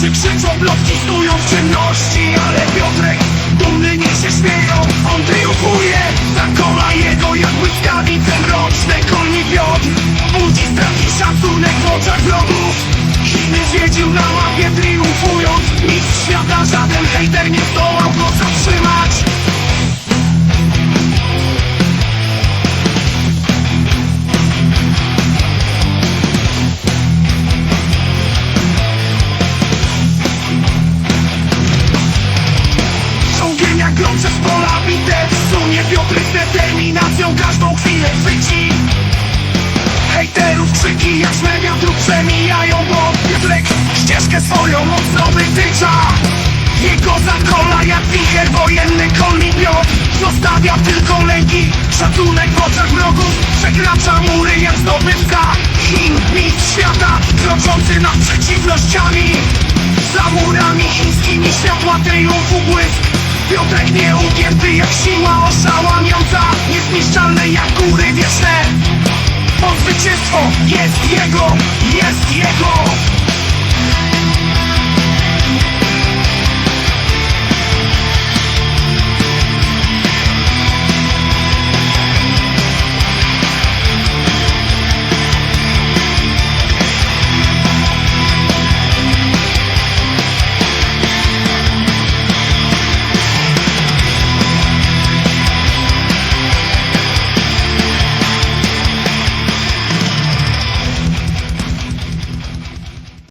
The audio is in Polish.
Krzyczą plotki, stoją w ciemności Ale Piotrek dumny niech się śmieją. On triumfuje, zakola jego jak błyskawice mroczne Koni Piotr. Budzi strach i szacunek w oczach wrogów. Chiny zwiedził na mapie triumfując. Mistrz świata żaden hejter nie zdołał go przez pola bitew Sunie Piotr z determinacją każdą chwilę chwyci. Hejterów krzyki jak szmer wiatru przemijają Bo Piotrek ścieżkę swoją mocno wytycza Jego zakola jak wicher wojenny koni Piotr. Zostawia tylko lęki, szacunek w oczach wrogów. Przekracza mury jak zdobywca Chin, mistrz świata Kroczący nad przeciwnościami. Za murami chińskimi światła triumfu błysk Piotrek nieugięty jak siła oszałamiąca Niezniszczalny jak góry wieczne. Bo zwycięstwo jest jego, jest jego